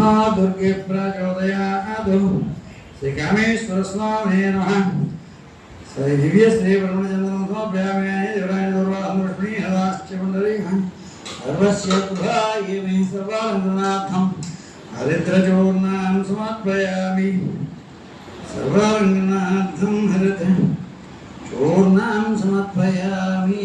दुर्गे प्रचोदयादु श्रीकामेश्वरस्वामे नमः। सर्वस्योद्भायिसर्वारङ्गनाथम् हरिद्रचूर्णां समर्पयामि। सर्वारङ्गनाथं हरिद्र चूर्णां समर्पयामि।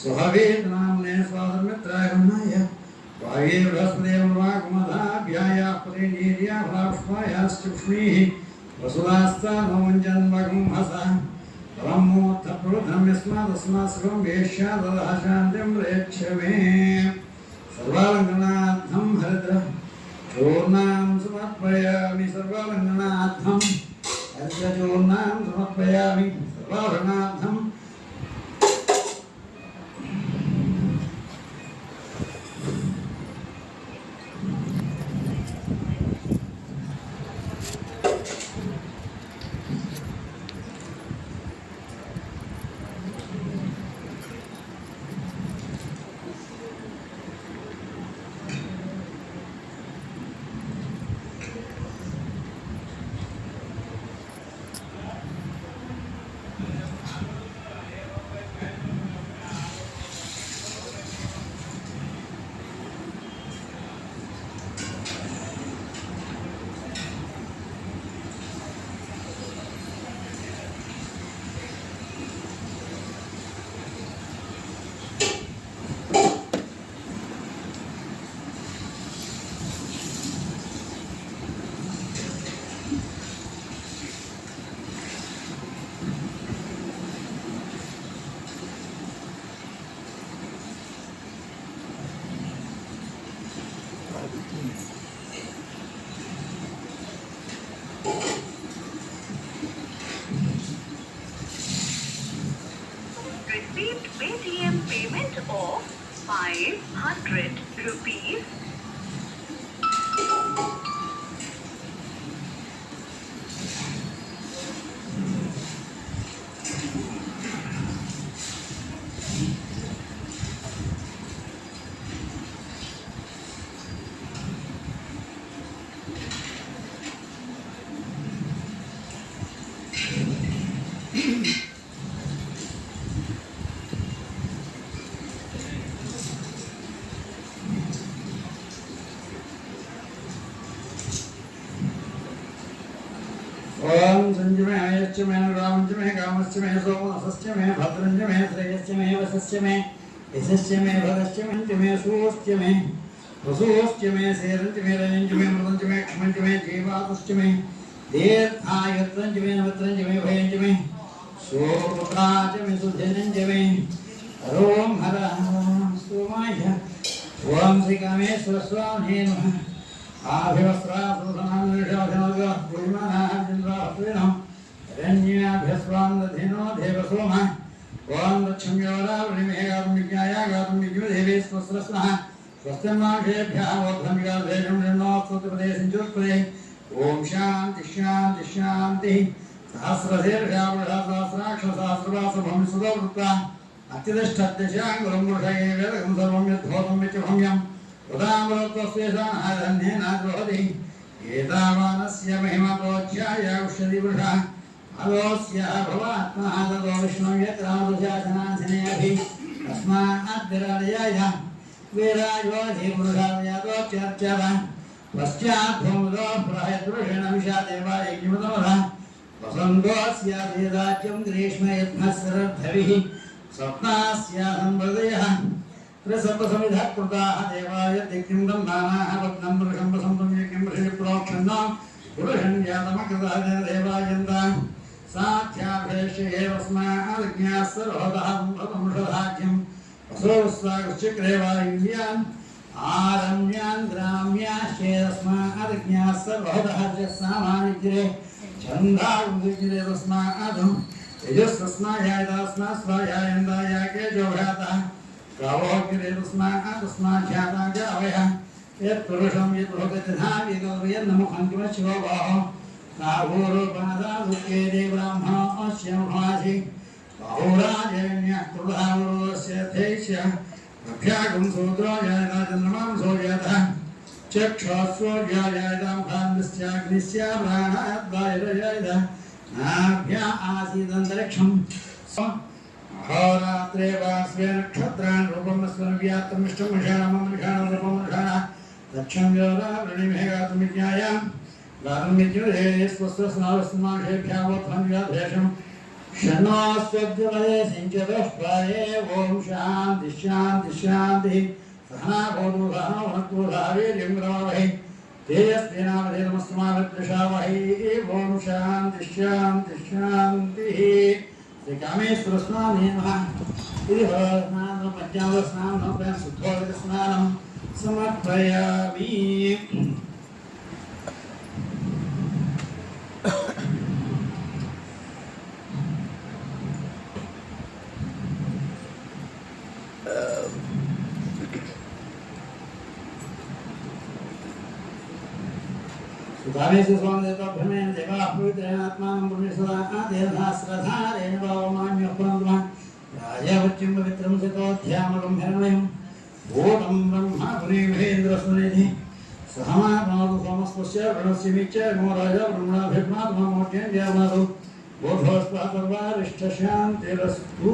स्वहवे नाम्ने स्वातन्त्रयगुणाय वाये वृहस्पतिर्वाग्मधाभ्याया परिणीर्या भाष्मायाश्चक्ष्मीः वसुधास्तानोञ्जन्मगुंहसा ब्रह्मोत्थप्रवृद्धं यस्मादस्मासुखं वेश्यादः शान्तिं प्रेक्ष मे सर्वालङ्गनाथं हरिद्रः। चूर्णां समर्पयामि सर्वालङ्गनाथं हरिद्रचूर्णां समर्पयामि सर्वालङ्गनाथं rupees. यज्ञ में अनुरामच में कामस्य में सोमस्य में भद्रंज में श्रेयस्य में वसस्य में यशस्य में भगस्य में में सुस्य में वसुस्य में शेरंज में रजंज में मृदंज में क्षमंज में जीवातुष्ट में दीर्घायत्रंज में नवत्रंज में भयंज में सोमकाच में सुधनंज में ओम हर सोमाय ओम श्री कामेश्वर स्वामी नमः आभिवस्त्रा सुधनानुषाभिनोगा भूमानाः जिन्द्राः प्रेणम् హిరణ్యాభ్యస్వాంధేనో దేవసోమ ఓం దక్షమ్యోరావృణిమే కారుణ్యాయ కారుణ్యో దేవే స్వస్రస్న స్వస్థమాషేభ్యోర్ధమిగాధేర్ణోస్తుతిపదేశించుస్తే ఓం శాంతి శాంతి శాంతి సహస్రశీర్షాక్షసహస్రవాసభంసుదవృత్త అత్యతిష్టద్యశాంగులం వృషయే వేదకం సర్వం యద్భూతం విత్యభమ్యం ఉదామరత్వస్వేషానాధన్యేనాద్వహతి ఏతావానస్య మహిమతోధ్యాయ ఉష్యతి వృష अवोस्य भवात्मा ततो विष्णु यत्रादुशासनासने अभि तस्मान्नद्विराजय वीराजोधि पुरुषादयादोच्चर्चव पश्चात् भूमिदो प्रहयदृषेण विषादेवायज्ञमनोः वसन्तोऽस्य वेदाज्यं ग्रीष्मयत्नस्रद्धविः स्वप्नास्याहं हृदयः त्रिसर्वसमिधः कृताः देवाय दिग्निं ब्रह्माणाः पद्मं वृषं वसन्तं यज्ञं ऋषिप्रोक्षन्नां पुरुषं यातमकृतः देवायन्ताम् साध्याभेष्य एवस्मादज्ञाः सर्वतः संभवमुषधाख्यं असोस्वाकृश्चक्रेवायुव्यान् आरम्यान् ग्राम्याश्चेदस्मादज्ञाः सर्वहतः सामानिग्रे छन्दावृजिरे तस्मादम् यजस्तस्मायायदास्मात् स्वायायन्दायाके जोघातः गावोऽग्रे तस्मात् तस्माध्याता जावयः यत्पुरुषं यद्भोगतधा विगव्यन्नमुखं किमशिवो बाहो नाभूरोपणदादुके देवब्राह्मणो अस्य मुखासि बाहुराजन्यः प्रभावरोस्य थैष्य रक्षागं सूत्रो जायता चन्द्रमां सोजयतः चक्षुस्वोर्यायतां भान्दस्याग्निस्य प्राणाद्वायुरजायत नाभ्या आसीदन्तरिक्षं अहोरात्रे वास्वे नक्षत्रान् रूपमस्मन् व्यात्तमिष्टं मषाणमं मषाणं रूपं मषाणः दक्षं योरावृणिमेघातुं विज्ञायाम् गातुं विद्युधे स्वस्वस्नावस्माशेभ्यावोत्थं व्याधेशम् शन्नोऽस्त्वद्यवदे सिञ्चतुष्पाये ॐ शान्ति शान्ति शान्तिः सहना भवतु सहनो भुनक्तु धावीर्यं ग्रवावहै तेजस्तेनावधेतमस्तमाविद्विषावहै ॐ शान्ति शान्ति शान्तिः श्रीकामेश्वरस्नाने नमः इति भवस्नानं पञ्चामृतस्नानं शुद्धोदकस्नानं समर्पयामि सुधामेशस्वादेवभ्रमेण देवाः पवित्रेण आत्मानं ब्रह्मेश्वराः देवधास्रधारेण भावमान्योपनन्द्मः राजवच्यं पवित्रं सितोऽध्यामलं हिरण्यं भूतं ब्रह्म पुरीभेन्द्रस्वनिधि सहमात्मातु सोमस्पस्य ऋणस्य मीच नो राजा ब्रह्मणाभिर्मात्मामोट्यं व्यामादौ बोधोस्वा सर्वारिष्ठशान्तिरस्तु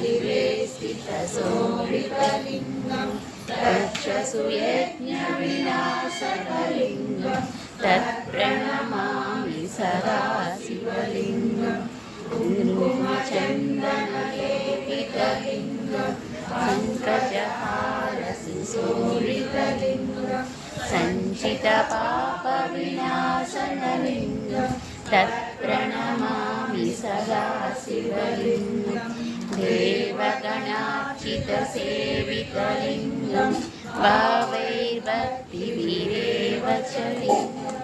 लिवे स्थितसो विपलिङ्गम् तक्षसुयज्ञविनाशकलिङ्गं तत्प्रणमामि सदा शिवलिङ्गं कुङ्कुमचन्दनलेपितलिङ्गं पङ्कजहारशिशोरितलिङ्गं सञ्चितपापविनाशनलिङ्गं तत्प्रणमामि सदा शिवलिङ्गं देवगणार्चितसेवितलिङ्गं भावैर्भक्तिभिरेव च लिङ्गं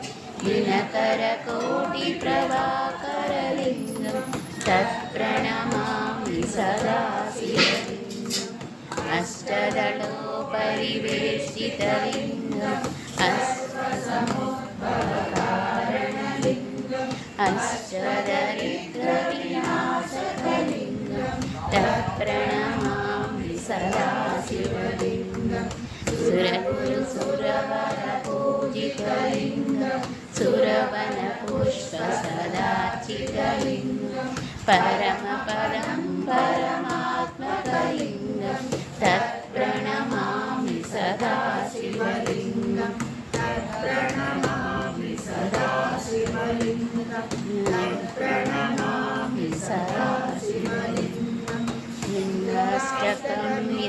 दिनकरकोटिप्रभाकरलिङ्गं तत्प्रणमामि सदा शिवलिङ्गम् अष्टदलोपरिवेष्टितलिङ्गम् अश्वसमुद्भवकारणलिङ्गम् अष्टदरिद्रविनाशकलिङ्गं तत्प्रणमामि सदा शिवलिङ्गं सुरकुरुसुरवरपूजितलिङ्गं सुरवनपुष्पसदार्चितलिङ्गं परमपदं परमात्मकलिङ्गं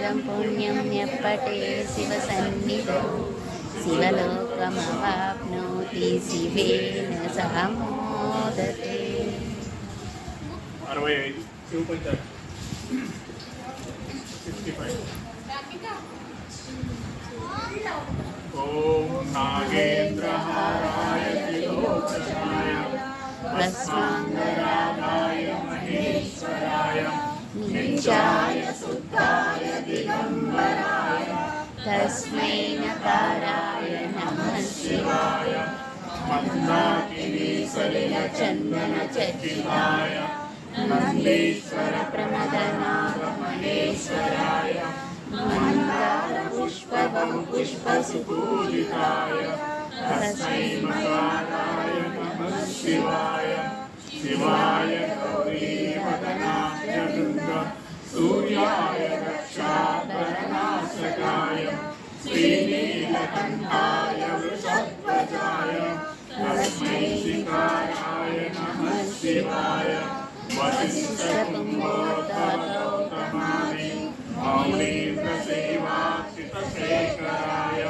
శీఘ్రం పుణ్యం జ్ఞప్పటే శివ సన్నిధో శివలోకమవాప్నోతి శివేన సహమోదతే. అరవై మహేశ్వరాయ. नित्याय सुताय दिगम्बराय। तस्मै नकाराय नमः शिवाय। मन्दाकिनी सलिलचन्दनचर्चिताय मन्देश्वरप्रमदनाथमहेश्वराय। मन्दारपुष्पबहुपुष्पसुपूजिताय तस्मै महाकाय नमः शिवाय। शिवाय गौरीवदनाय వదనాయ దుర్గ సూర్యాయ రక్షాకరణాశకాయ శ్రీనీలకంఠాయ వృషధ్వజాయ తస్మై శిఖారాయ నమ శివాయ వశిష్ఠకుంభోద్భవౌతమాని మౌళీంద్రసేవాక్షితశేఖరాయ